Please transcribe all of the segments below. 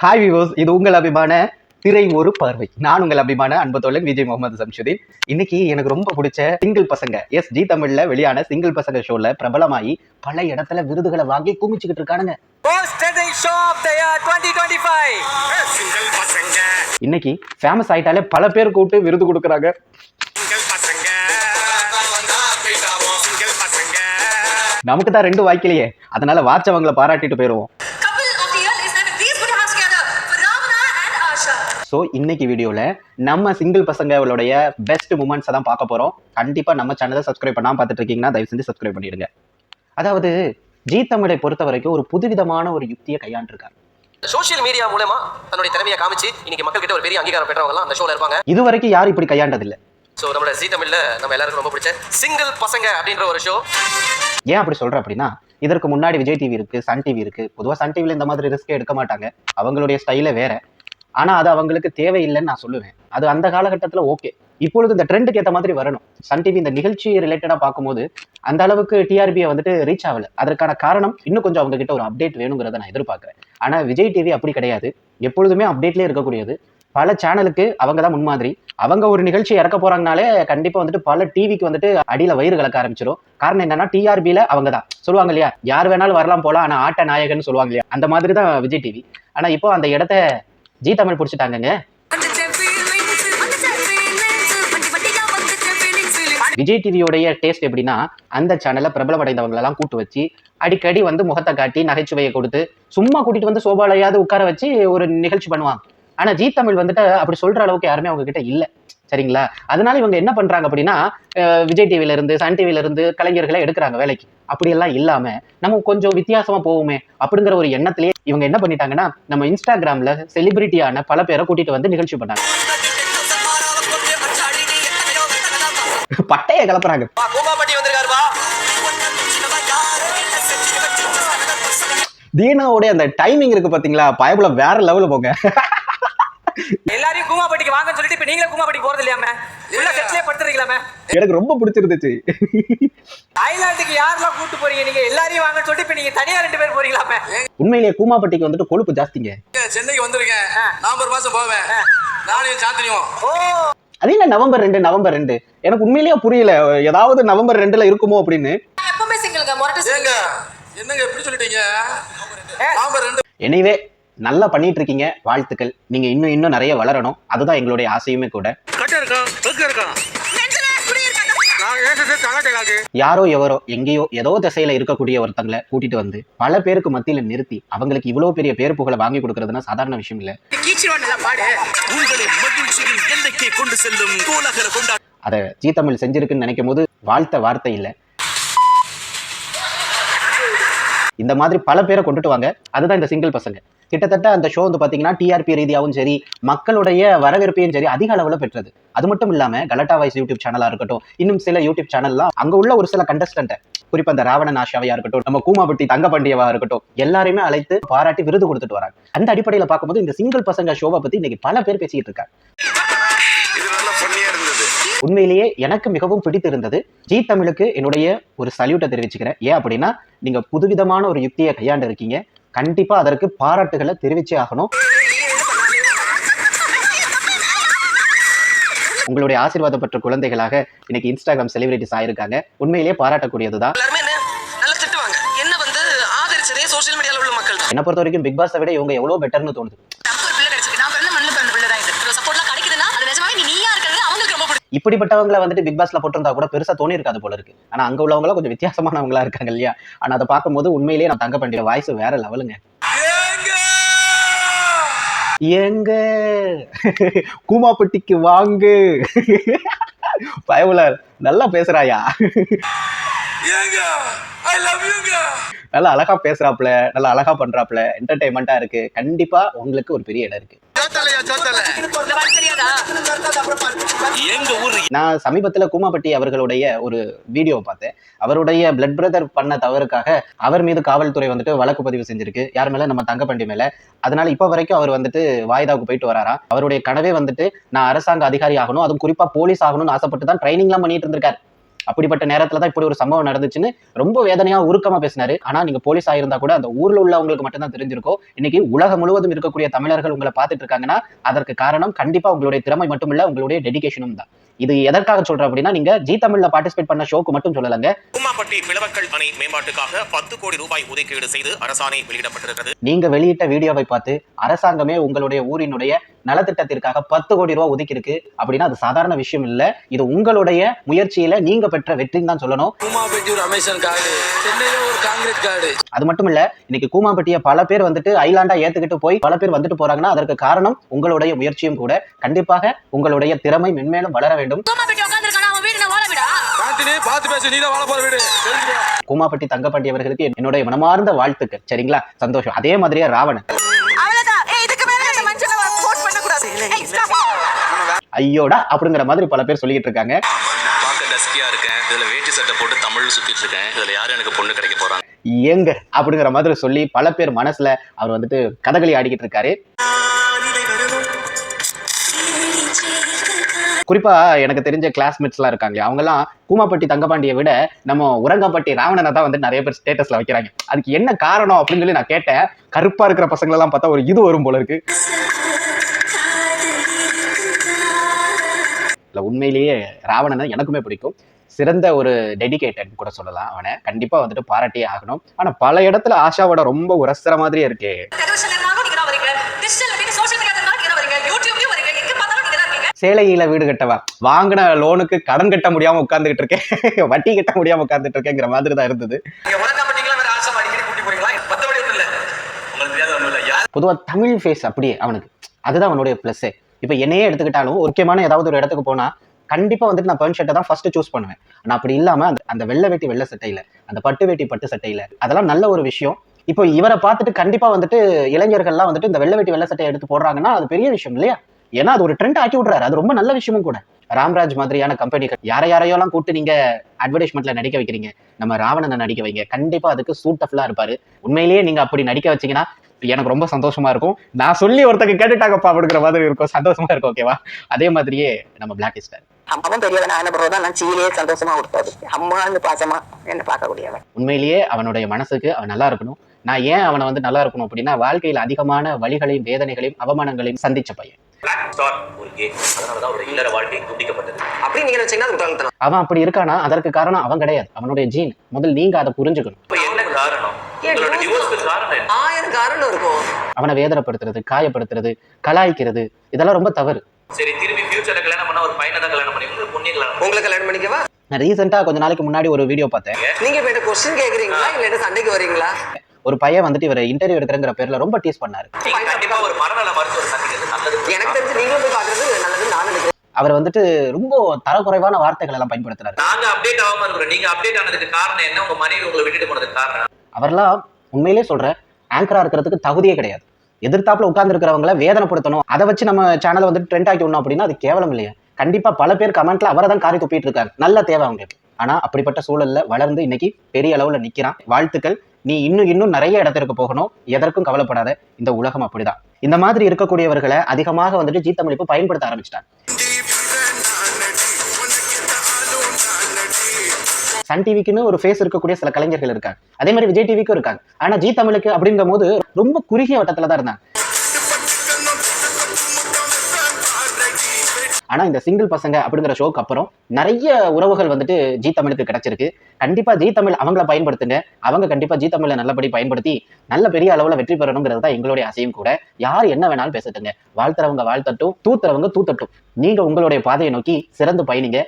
Hi விவோஸ் இது உங்கள் அபிமான திரை ஒரு பார்வை. நான் உங்கள் அபிமான அன்பு தோழன் விஜய் முகமது சம்ஷுதீன் இன்னைக்கு எனக்கு ரொம்ப பிடிச்ச சிங்கிள் பசங்க எஸ் ஜி தமிழ்ல வெளியான சிங்கிள் பசங்க ஷோல பிரபலமாயி பல இடத்துல விருதுகளை வாங்கி குமிச்சுக்கிட்டு இருக்கானுங்க. Most trending show of the year 2025. Single பசங்க. இன்னைக்கு ஃபேமஸ் ஆயிட்டாலே பல பேர் கூப்பிட்டு விருது கொடுக்குறாங்க. நமக்கு தான் ரெண்டு வாய்க்கலையே. அதனால வாச்சவங்களை பாராட்டிட்டு போயிடுவோம் ஸோ இன்னைக்கு வீடியோவில் நம்ம சிங்கிள் பசங்களுடைய பெஸ்ட் மூமெண்ட்ஸை தான் பார்க்க போகிறோம் கண்டிப்பாக நம்ம சேனலை சப்ஸ்கிரைப் பண்ணாமல் பார்த்துட்டு இருக்கீங்கன்னா தயவு செஞ்சு சப்ஸ்கிரைப் பண்ணிடுங்க. அதாவது ஜீ தமிழை பொறுத்த வரைக்கும் ஒரு புதுவிதமான ஒரு யுக்தியை கையாண்டிருக்காங்க சோஷியல் மீடியா மூலமா தன்னுடைய திறமையை காமிச்சு இன்னைக்கு மக்கள் கிட்ட ஒரு பெரிய அங்கீகாரம் பெற்றவங்க அந்த ஷோல இருப்பாங்க. இது வரைக்கும் யாரும் இப்படி கையாண்டதில்லை. சோ நம்மளோட ஜி தமிழ்ல நம்ம எல்லாருக்கும் ரொம்ப பிடிச்ச சிங்கிள் பசங்க அப்படின்ற ஒரு ஷோ ஏன் அப்படி சொல்கிறேன் அப்படின்னா இதற்கு முன்னாடி விஜய் டிவி இருக்குது சன் டிவி இருக்குது பொதுவாக சன் டிவியில் இந்த மாதிரி ரிஸ்க்கே எடுக்க மாட்டாங்க. அவங்களுடைய ஸ்டைலே வேற. ஆனால் அது அவங்களுக்கு தேவையில்லைன்னு நான் சொல்லுவேன். அது அந்த காலகட்டத்தில் ஓகே இப்பொழுது இந்த ட்ரெண்டுக்கு ஏற்ற மாதிரி வரணும். சன் டிவி இந்த நிகழ்ச்சி ரிலேட்டடாக பார்க்கும்போது அந்த அளவுக்கு டிஆர்பியை வந்துட்டு ரீச் ஆகலை. அதற்கான காரணம் இன்னும் கொஞ்சம் அவங்க கிட்ட ஒரு அப்டேட் வேணுங்கிறத நான் எதிர்பார்க்குறேன். ஆனால் விஜய் டிவி அப்படி கிடையாது. எப்பொழுதுமே அப்டேட்லேயே இருக்கக்கூடியது. பல சேனலுக்கு அவங்க தான் முன்மாதிரி. அவங்க ஒரு நிகழ்ச்சி இறக்க போறாங்கனாலே கண்டிப்பா வந்துட்டு பல டிவிக்கு வந்துட்டு அடியில வயிறு கலக்க ஆரம்பிச்சிடும் காரணம் என்னன்னா டிஆர்பியில அவங்க தான். சொல்லுவாங்க இல்லையா? யார் வேணாலும் வரலாம் போலாம் ஆனா ஆட்ட நாயகன் சொல்லுவாங்க இல்லையா? அந்த மாதிரி தான் விஜய் டிவி ஆனா இப்போ அந்த இடத்த ஜி தமிழ் பிடிச்சிட்டாங்கங்க. விஜய் டிவியோடைய டேஸ்ட் எப்படின்னா அந்த சேனல்ல பிரபலமடைந்தவங்களெல்லாம் கூட்டு வச்சு அடிக்கடி வந்து முகத்தை காட்டி நகைச்சுவையை கொடுத்து சும்மா கூட்டிட்டு வந்து சோபாலையாவது உட்கார வச்சு ஒரு நிகழ்ச்சி பண்ணுவாங்க. ஆனா ஜி தமிழ் வந்துட்டு அப்படி சொல்ற அளவுக்கு யாருமே அவங்க கிட்ட இல்ல. சரிங்களா? அதனால இவங்க என்ன பண்றாங்க அப்படின்னா விஜய் டிவில இருந்து சன் டிவில இருந்து கலைஞர்களை எடுக்கிறாங்க வேலைக்கு. அப்படியெல்லாம் இல்லாம நம்ம கொஞ்சம் வித்தியாசமா போவோமே அப்படிங்கிற ஒரு எண்ணத்திலேயே இவங்க என்ன பண்ணிட்டாங்கன்னா நம்ம இன்ஸ்டாகிராம்ல செலிபிரிட்டியான பல பேரை கூட்டிட்டு வந்து நிகழ்ச்சி பண்ணாங்க. பட்டைய கலப்புறாங்க. வா கோமாப்பட்டி வந்திருக்காருப்பா. தீனாவோட அந்த டைமிங் இருக்கு பாத்தீங்களா? பயபுல வேற லெவல்ல போங்க. எல்லாரையும் கூமாப்பட்டிக்கு வாங்கன்னு சொல்லிட்டு இப்ப நீங்களே கூமாப்பட்டிக்கு போறது இல்லையாமே உள்ள செட்லயே படுத்துறீங்களாமே எனக்கு ரொம்ப பிடிச்சிருந்துச்சு. தாய்லாந்துக்கு யாரெல்லாம் கூட்டு போறீங்க? நீங்க எல்லாரையும் வாங்கன்னு சொல்லிட்டு இப்ப நீங்க தனியா ரெண்டு பேர் போறீங்களாமே உண்மையிலேயே கூமாப்பட்டிக்கு வந்துட்டு கொழுப்பு ஜாஸ்திங்க. சென்னைக்கு வந்திருக்கேன். நவம்பர் மாசம் போவேன். நாளையும் சாந்தினியும் ஓ. அது என்ன நவம்பர் ரெண்டு நவம்பர் ரெண்டு? எனக்கு உண்மையிலேயே புரியல. ஏதாவது நவம்பர் ரெண்டுல இருக்குமோ அப்படின்னு. எப்பவுமே சிங்கிள்ங்க என்னங்க எப்படி சொல்லிட்டீங்க? நவம்பர் ரெண்டு. எனிவே நல்லா பண்ணிட்டு இருக்கீங்க வாழ்த்துக்கள். நீங்க இன்னும் இன்னும் நிறைய வளரணும். அதுதான் எங்களுடைய ஆசையுமே கூட. யாரோ எவரோ எங்கேயோ ஏதோ திசையில இருக்கக்கூடிய ஒருத்தங்களை கூட்டிட்டு வந்து பல பேருக்கு மத்தியில நிறுத்தி அவங்களுக்கு இவ்வளவு பெரிய பேர் புகழை வாங்கி கொடுக்கறதுனா சாதாரண விஷயம் இல்ல. அதை ஜீ தமிழ் செஞ்சிருக்குன்னு நினைக்கும் போது வாழ்த்த வார்த்தை இல்லை. இந்த மாதிரி பல பேரை கொண்டுட்டு வாங்க. அதுதான் இந்த சிங்கிள் பசங்க. கிட்டத்தட்ட அந்த ஷோ வந்து பார்த்தீங்கன்னா டிஆர்பி ரீதியாகவும் சரி மக்களுடைய வரவேற்பையும் சரி அதிக அளவில் பெற்றது. அது மட்டும் இல்லாமல் கலட்டா வாய்ஸ் யூடியூப் சேனலாக இருக்கட்டும் இன்னும் சில யூடியூப் சேனல்லாம் அங்கே உள்ள ஒரு சில கண்டஸ்டன்ட்டை குறிப்பா இந்த ராவணன் ஆஷாவையா இருக்கட்டும் நம்ம கூமாபட்டி தங்கப்பாண்டியவா இருக்கட்டும் எல்லாரையுமே அழைத்து பாராட்டி விருது கொடுத்துட்டு வராங்க. அந்த அடிப்படையில பார்க்கும்போது இந்த சிங்கிள் பசங்க ஷோவை பத்தி இன்னைக்கு பல பேர் பேசிட்டு இருக்காங்க. உண்மையிலேயே எனக்கு மிகவும் பிடித்திருந்தது ஜி தமிழுக்கு என்னுடைய ஒரு சல்யூட்டை தெரிவிச்சுக்கிறேன். ஏன் அப்படின்னா நீங்க புதுவிதமான ஒரு யுக்தியை கையாண்டு இருக்கீங்க. கண்டிப்பா அதற்கு பாராட்டுகளை தெரிவிச்சே ஆகணும். உங்களுடைய ஆசீர்வாதம் பெற்ற குழந்தைகளாக இன்னைக்கு இன்ஸ்டாகிராம் செலிபிரிட்டிஸ் ஆயிருக்காங்க. உண்மையிலேயே பாராட்டக்கூடியதுதான். என்ன? தான் பொறுத்த வரைக்கும் பிக் பாஸை விட இவங்க எவ்வளவு பெட்டர்னு தோணுது நமக்கு ஒரு பிள்ளை கிடைச்சிருக்கு நான் பிறந்த மண்ணில் பிறந்த பிள்ளை தான் இது இவ்வளவு சப்போர்ட்லாம் கிடைக்குதுன்னா அது நிஜமாவே நீ நீயா இருக்கிறது அவங்களுக்கு ரொம்ப பிடிக்கும் இப்படிப்பட்டவங்களை வந்துட்டு பிக் பாஸ்ல போட்டிருந்தா கூட பெருசா தோணி இருக்காது போல இருக்கு. ஆனா அங்க உள்ளவங்க கொஞ்சம் வித்தியாசமானவங்களா இருக்காங்க இல்லையா? ஆனா அதை பார்க்கும்போது உண்மையிலேயே நான் தங்க பண்டிகை வாய்ஸ் வேற லெவலுங்க எங்க கூமாப்பட்டிக்கு வாங்கு! பயவுலர் நல்லா பேசுறாயா? ஏங்க! ஐ லவ் யூங்க நல்லா அழகா பேசுறாப்ல நல்லா அழகா பண்றாப்ல என்டர்டைன்மெண்டா இருக்கு. கண்டிப்பா உங்களுக்கு ஒரு பெரிய இடம் இருக்கு. எங்க ஊரு நான் சமீபத்துல கூமாப்பட்டி அவர்களுடைய ஒரு வீடியோ பார்த்தேன். அவருடைய பிளட் பிரதர் பண்ண தவறுக்காக அவர் மீது காவல்துறை வந்துட்டு வழக்கு பதிவு செஞ்சிருக்கு. யார் மேல? நம்ம தங்கப்பண்டி மேல. அதனால இப்ப வரைக்கும் அவர் வந்துட்டு வாய்தாவுக்கு போயிட்டு வராராம் அவருடைய கனவே வந்துட்டு நான் அரசாங்க அதிகாரி ஆகணும். அதுவும் குறிப்பா போலீஸ் ஆகணும்னு ஆசைப்பட்டு தான் ட்ரைனிங்லாம் பண்ணிட்டு இருந்திருக்காரு. அப்படிப்பட்ட நேரத்துல தான் இப்படி ஒரு சம்பவம் நடந்துச்சுன்னு ரொம்ப வேதனையா உருக்கமா பேசினாரு. ஆனா நீங்க போலீஸ் ஆயிருந்தா கூட அந்த ஊர்ல உள்ளவங்களுக்கு மட்டும்தான் தெரிஞ்சிருக்கும் இன்னைக்கு உலகம் முழுவதும் இருக்கக்கூடிய தமிழர்கள் உங்களை பார்த்துட்டு இருக்காங்கன்னா அதற்கு காரணம் கண்டிப்பா உங்களுடைய திறமை மட்டும் இல்ல உங்களுடைய டெடிகேஷனும் தான். இது எதற்காக சொல்றேன் அப்படின்னா நீங்க ஜி தமிழ்ல பார்ட்டிசிபேட் பண்ண ஷோக்கு மட்டும் சொல்லலங்க. கூமாப்பட்டி பிளவக்கல் அணை மேம்பாட்டுக்காக பத்து கோடி ரூபாய் ஒதுக்கீடு செய்து அரசாணை வெளியிடப்பட்டிருக்கிறது. நீங்க வெளியிட்ட வீடியோவை பார்த்து அரசாங்கமே உங்களுடைய ஊரினுடைய நலத்திட்டத்திற்காக பத்து கோடி ரூபாய் ஒதுக்கி இருக்கு அப்படின்னா அது சாதாரண விஷயம் இல்ல. இது உங்களுடைய முயற்சியில நீங்க பெற்ற வெற்றின்னு தான் சொல்லணும். அது மட்டும் இல்ல இன்னைக்கு கூமாப்பட்டியை பல பேர் வந்துட்டு ஐலாண்டா ஏத்துக்கிட்டு போய் பல பேர் வந்துட்டு போறாங்கன்னா அதற்கு காரணம் உங்களுடைய முயற்சியும் கூட. கண்டிப்பாக உங்களுடைய திறமை மென்மேலும் வளர வேண்டும். கூமாப்பட்டி தங்கப்பாண்டி அவர்களுக்கு என்னுடைய மனமார்ந்த வாழ்த்துக்கள். சரிங்களா? சந்தோஷம். அதே மாதிரியே ராவணன். ஐயோடா அப்படிங்கிற மாதிரி பல பேர் சொல்லிட்டு இருக்காங்க. பார்க்க டஸ்கியா இருக்கேன். இதுல வேட்டி சட்டை போட்டு தமிழ் சுத்திட்டு இருக்கேன். இதுல யாரு எனக்கு பொண்ணு கிடைக்க போறாங்க? ஏங்க அப்படிங்கிற மாதிரி சொல்லி பல பேர் மனசுல அவர் வந்துட்டு கதகளி ஆடிக்கிட்டு இருக்காரு. குறிப்பா எனக்கு தெரிஞ்ச கிளாஸ்மேட்ஸ்லாம் இருக்காங்க. அவங்கலாம் கூமாப்பட்டி தங்கபாண்டியை விட நம்ம உரங்கப்பட்டி ராவணனை தான் வந்து நிறைய பேர் ஸ்டேட்டஸ்ல வைக்கிறாங்க. அதுக்கு என்ன காரணம் அப்படின்னு சொல்லி நான் கேட்டேன். கருப்பா இருக்கிற பசங்களெல்லாம் பார்த்தா ஒரு இது வரும் போல இருக்கு. இல்ல உண்மையிலேயே ராவணனை எனக்குமே பிடிக்கும். சிறந்த ஒரு டெடிகேட்டட் கூட சொல்லலாம் அவனை. கண்டிப்பா வந்துட்டு பாராட்டியே ஆகணும். ஆனா பல இடத்துல ஆஷாவோட ரொம்ப உரசுற மாதிரியே இருக்கு. சேலையில வீடு கட்டவா? வாங்கின லோனுக்கு கடன் கட்ட முடியாம உட்கார்ந்துகிட்டு இருக்கேன். வட்டி கட்ட முடியாம உட்கார்ந்துட்டு இருக்கேங்கிற மாதிரி தான் இருந்தது. நீங்க உலகப்பட்டிக்கெல்லாம் வேற ஆசை அடிக்கடி கூட்டி போறீங்களா? மத்தபடி ஒண்ணும் இல்ல. உங்களுக்கு தெரியாத ஒண்ணும் இல்ல. யார் பொதுவா தமிழ் ஃபேஸ் அப்படியே அவனுக்கு. அதுதான் அவனுடைய ப்ளஸ்ஸே இப்போ என்னையே எடுத்துக்கிட்டாலும் முக்கியமான ஏதாவது ஒரு இடத்துக்கு போனா கண்டிப்பா வந்துட்டு நான் பேண்ட் ஷர்ட்டை தான் ஃபர்ஸ்ட் சூஸ் பண்ணுவேன். நான் அப்படி இல்லாம அந்த அந்த வெள்ளை வேட்டி வெள்ளை சட்டையில அந்த பட்டு வேட்டி பட்டு சட்டையில அதெல்லாம் நல்ல ஒரு விஷயம். இப்போ இவரை பார்த்துட்டு கண்டிப்பா வந்துட்டு இளைஞர்கள்லாம் வந்துட்டு இந்த வெள்ளை வேட்டி வெள்ளை சட்டையை எடுத்து போடுறாங்கன்னா அது பெரிய விஷயம் இல்லையா? ஏன்னா அது ஒரு ட்ரெண்ட் ஆக்கி விட்றாரு. அது ரொம்ப நல்ல விஷயமும் கூட. ராம்ராஜ் மாதிரியான கம்பெனிகள் யாரை யாரையோலாம் கூப்பிட்டு நீங்க அட்வர்டைஸ்மெண்ட்ல நடிக்க வைக்கிறீங்க? நம்ம ராவணனை நடிக்க வைங்க. கண்டிப்பா அதுக்கு சூட்டஃபுல்லா இருப்பாரு. உண்மையிலேயே நீங்க அப்படி நடிக்க வச்சீங்கன்னா எனக்கு ரொம்ப சந்தோஷமா இருக்கும். நான் சொல்லி ஒருத்தங்க கேட்டுட்டாங்கப்பா அப்படிங்கிற மாதிரி இருக்கும். சந்தோஷமா இருக்கும் ஓகேவா அதே மாதிரியே நம்ம பிளாக் ஸ்டார் அம்மாவும் பெரியவன் ஆன பிறகுதான் நான் சீலையே சந்தோஷமா கொடுத்தது. அம்மான்னு பாசமா என்ன பார்க்கக்கூடியவன் உண்மையிலேயே அவனுடைய மனசுக்கு அவன் நல்லா இருக்கணும். நான் ஏன் அவனை வந்து நல்லா இருக்கணும் அப்படின்னா வாழ்க்கையில் அதிகமான வழிகளையும் வேதனைகளையும் அவமானங்களையும் சந்திச்ச பையன். அவன் அப்படி இருக்கானா? அதற்கு காரணம் அவன் கிடையாது. அவனுடைய ஜீன் முதல் நீங்க அதை புரிஞ்சுக்கணும் இப்ப என்ன காரணம் உங்களோட டிவோர்ஸ்க்கு காரணம் என்ன ஆயிரம் காரணம் இருக்கும். அவனை வேதனைப்படுத்துறது காயப்படுத்துறது கலாய்க்கிறது இதெல்லாம் ரொம்ப தவறு. சரி திரும்பி ஃபியூச்சர்ல கல்யாணம் பண்ணா ஒரு பையனை தான் கல்யாணம் பண்ணி ஒரு பொண்ணை கல்யாணம் உங்களை கல்யாணம் பண்ணிக்கவா? நான் ரீசெண்டா கொஞ்ச நாளைக்கு முன்னாடி ஒரு வீடியோ பார்த்தேன். நீங்க இப்ப என்ன கொஸ்டின் கேக்குறீங்களா? இல்ல என்ன சண்டைக்கு வரீங்களா ஒரு பையன் வந்துட்டு இவரை இன்டர்வியூ எடுக்கிறங்கிற பேர்ல ரொம்ப டீஸ் பண்ணாரு. கண்டிப்பா ஒரு மனநல மருத்துவர் சந்திக்கிறது நல்லது எனக்கு தெரிஞ்சு நீங்களும் போய் பாக்குறது நல்லது நான் நினைக்கிறேன். அவர் வந்துட்டு ரொம்ப தரக்குறைவான வார்த்தைகள் எல்லாம் பயன்படுத்துறாரு. நாங்க அப்டேட் ஆகாம இருக்கிறோம். நீங்க அப்டேட் ஆனதுக்கு காரணம் என்ன? உங்க மனைவி உங்களை விட்டுட்டு போனதுக்கு காரணம் அவர்லாம் உண்மையிலே சொல்றேன் ஆங்கரா இருக்கிறதுக்கு தகுதியே கிடையாது. எதிர்த்தாப்புல உட்கார்ந்து இருக்கிறவங்கள வேதனைப்படுத்தணும். அதை வச்சு நம்ம சேனலை வந்துட்டு ட்ரெண்ட் ஆக்கி விடணும் அப்படின்னா அது கேவலம் இல்லையா. கண்டிப்பா பல பேர் கமெண்ட்ல அவரை தான் காரி துப்பிட்டு இருக்காங்க நல்ல தேவை அவங்களுக்கு. ஆனா அப்படிப்பட்ட சூழல்ல வளர்ந்து இன்னைக்கு பெரிய அளவுல நிக்கிறான். வாழ்த்துக்கள். நீ இன்னும் இன்னும் நிறைய இடத்திற்கு போகணும். எதற்கும் கவலைப்படாத. இந்த உலகம் அப்படிதான். இந்த மாதிரி இருக்கக்கூடியவர்களை அதிகமாக வந்துட்டு ஜி பயன்படுத்த ஆரம்பிச்சிட்டாங்க. சன் டிவிக்குன்னு ஒரு ஃபேஸ் இருக்கக்கூடிய சில கலைஞர்கள் இருக்காங்க. அதே மாதிரி விஜய் டிவிக்கும் இருக்காங்க. ஆனா ஜி தமிழுக்கு அப்படிங்கும் போது ரொம்ப குறுகிய வட்டத்துல தான் இருந்தாங்க. ஆனா இந்த சிங்கிள் பசங்க அப்படிங்கிற ஷோக்கு அப்புறம் நிறைய உறவுகள் வந்துட்டு ஜி தமிழுக்கு கிடைச்சிருக்கு. கண்டிப்பா ஜி தமிழ் அவங்கள பயன்படுத்துங்க. அவங்க கண்டிப்பா ஜி தமிழை நல்லபடி பயன்படுத்தி நல்ல பெரிய அளவுல வெற்றி பெறணுங்கிறது தான் எங்களுடைய ஆசையும் கூட. யார் என்ன வேணாலும் பேசட்டுங்க. வாழ்த்துறவங்க வாழ்த்தட்டும் தூத்துறவங்க தூத்தட்டும். நீங்க உங்களுடைய பாதையை நோக்கி சிறந்து பயணிங்க.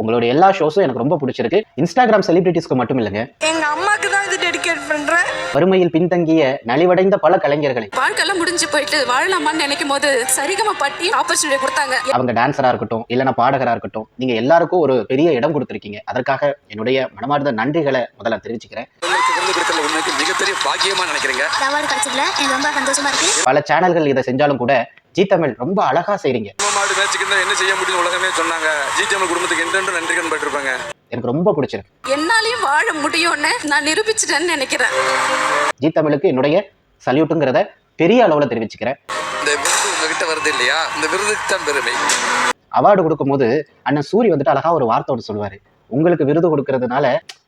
உங்களுடைய எல்லா ஷோஸும் எனக்கு ரொம்ப பிடிச்சிருக்கு. இன்ஸ்டாகிராம் செலிபிரிட்டிஸ்க்கு மட்டும் இல்லைங்க. எங்க அம்மாக்கு தான் இது டெடிகேட் பண்றேன் வறுமையில் பின்தங்கிய நலிவடைந்த பல கலைஞர்களை. வாழ்க்கையெல்லாம் முடிஞ்சு போயிட்டு வாழலாமான்னு நினைக்கும் போது சரிகமா பட்டி ஆப்பர்ச்சுனிட்டி கொடுத்தாங்க. அவங்க டான்ஸரா இருக்கட்டும் இல்லைன்னா பாடகரா இருக்கட்டும் நீங்க எல்லாருக்கும் ஒரு பெரிய இடம் கொடுத்துருக்கீங்க. அதற்காக என்னுடைய மனமார்ந்த நன்றிகளை முதல்ல தெரிவிச்சுக்கிறேன். உண்மைக்கு மிகப்பெரிய பாக்கியமா நினைக்கிறீங்க? அவார்டு கிடைச்சதுல எனக்கு ரொம்ப சந்தோஷமா இருக்கு. பல சேனல்கள் இதை செஞ்சாலும் கூட ஜி தமிழ் ரொம்ப அழகா செய்றீங்க. மாடு மேட்சுக்கு என்ன செய்ய முடியும் உலகமே சொன்னாங்க. ஜிடிஎம் குடும்பத்துக்கு என்றென்று நன்றி கடன் பட்டிருப்பாங்க. எனக்கு ரொம்ப பிடிச்சிருக்கு. என்னாலையும் வாழ முடியும்னு நான் நிரூபிச்சிட்டேன்னு நினைக்கிறேன். ஜி தமிழுக்கு என்னுடைய சல்யூட்டுங்கிறத பெரிய அளவுல தெரிவிச்சுக்கிறேன். இந்த விருது உங்ககிட்ட வருது இல்லையா? இந்த விருதுக்கு தான் பெருமை. அவார்டு கொடுக்கும்போது அண்ணன் சூரி வந்துட்டு அழகா ஒரு வார்த்தை ஒன்று சொல்லுவாரு. உங்களுக்கு விருது கொடுக்கறதுனால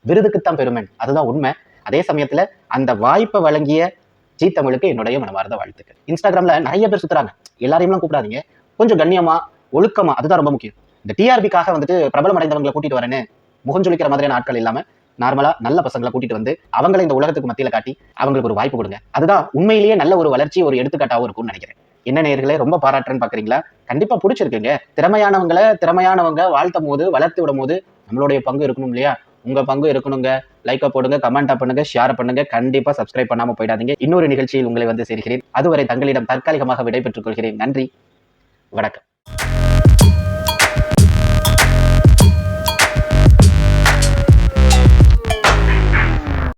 விருதுக்குத்தான் பெருமன் அதுதான் உண்மை. அதே சமயத்துல அந்த வாய்ப்பை வழங்கிய ஜி தமிழுக்கு என்னுடைய மனமார்ந்த வாழ்த்துக்கள். இன்ஸ்டாகிராம்ல நிறைய பேர் சுத்துறாங்க. எல்லாரையும்லாம் கூப்பிடாதீங்க. கொஞ்சம் கண்ணியமா ஒழுக்கமா அதுதான் ரொம்ப முக்கியம். இந்த டிஆர்பிக்காக வந்துட்டு பிரபலம் அடைந்தவங்களை கூட்டிட்டு வரேன்னு முகஞ்சொலிக்கிற மாதிரியான ஆட்கள் இல்லாம நார்மலா நல்ல பசங்களை கூட்டிட்டு வந்து அவங்களை இந்த உலகத்துக்கு மத்தியில காட்டி அவங்களுக்கு ஒரு வாய்ப்பு கொடுங்க. அதுதான் உண்மையிலேயே நல்ல ஒரு வளர்ச்சி ஒரு எடுத்துக்காட்டாவும் இருக்கும்னு நினைக்கிறேன். என்ன நேர்களே ரொம்ப பாராட்டுறேன்னு பாக்குறீங்களா? கண்டிப்பா பிடிச்சிருக்குங்க. திறமையானவங்களை திறமையானவங்க வாழ்த்தும் போது வளர்த்து விடும் போது நம்மளுடைய பங்கு இருக்கணும் இல்லையா? உங்க பங்கு இருக்கணுங்க. லைக்கை போடுங்க கமெண்டா பண்ணுங்க ஷேர் பண்ணுங்க. கண்டிப்பா சப்ஸ்கிரைப் பண்ணாம போயிடாதீங்க. இன்னொரு நிகழ்ச்சியில் உங்களை வந்து சேர்கிறேன். அதுவரை தங்களிடம் தற்காலிகமாக விடைபெற்றுக் கொள்கிறேன். நன்றி. வணக்கம்.